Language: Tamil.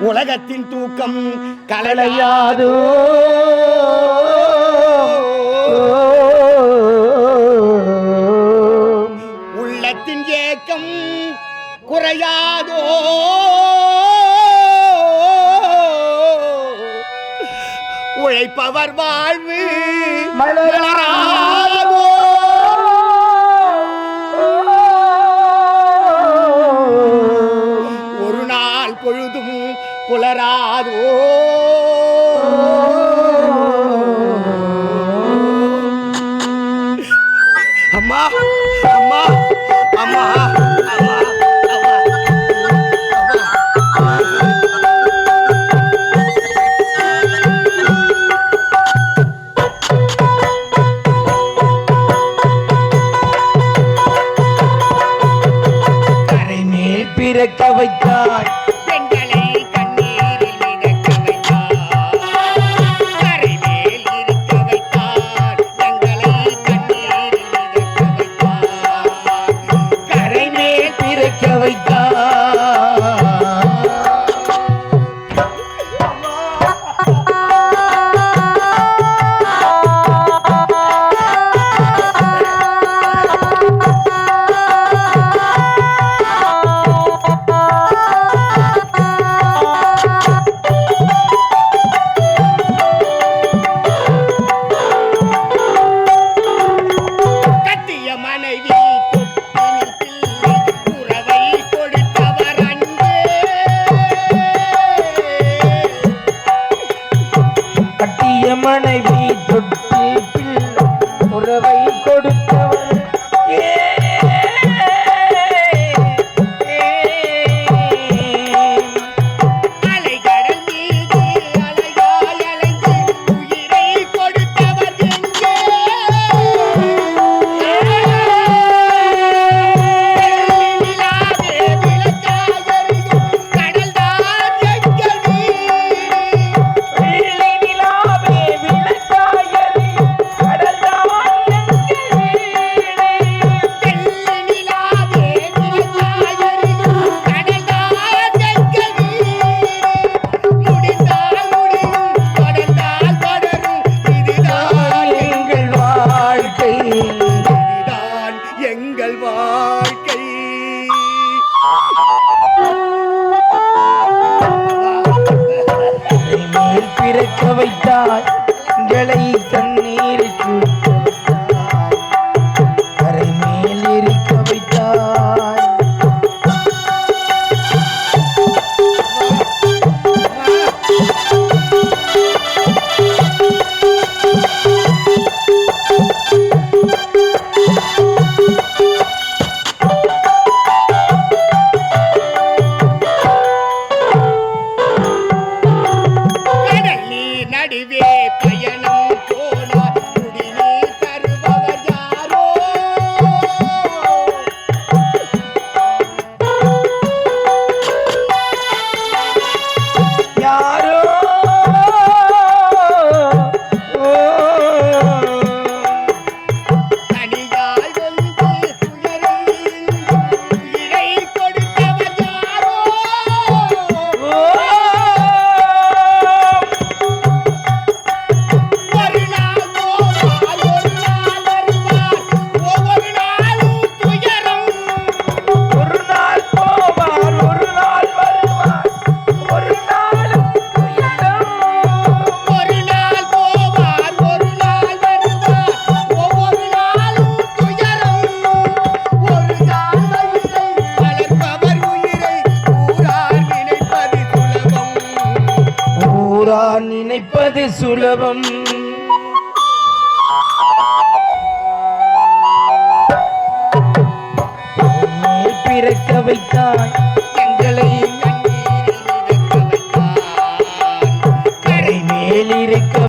உலகத்தின் தூக்கம் கலலையாதோ. உள்ளத்தின் ஏக்கம் குறையாதோ. உழைப்பவர் வாழ்வு மலராதோ புலம் புலராதோ. அம்மா அம்மா அம்மா அம்மா வைத்தாய் பிறக்க வைத்தாய். எங்களை கண்ணீர் நினைப்பது சுலபம். பிறக்க வைத்தாய். எங்களை கரை மேலிருக்க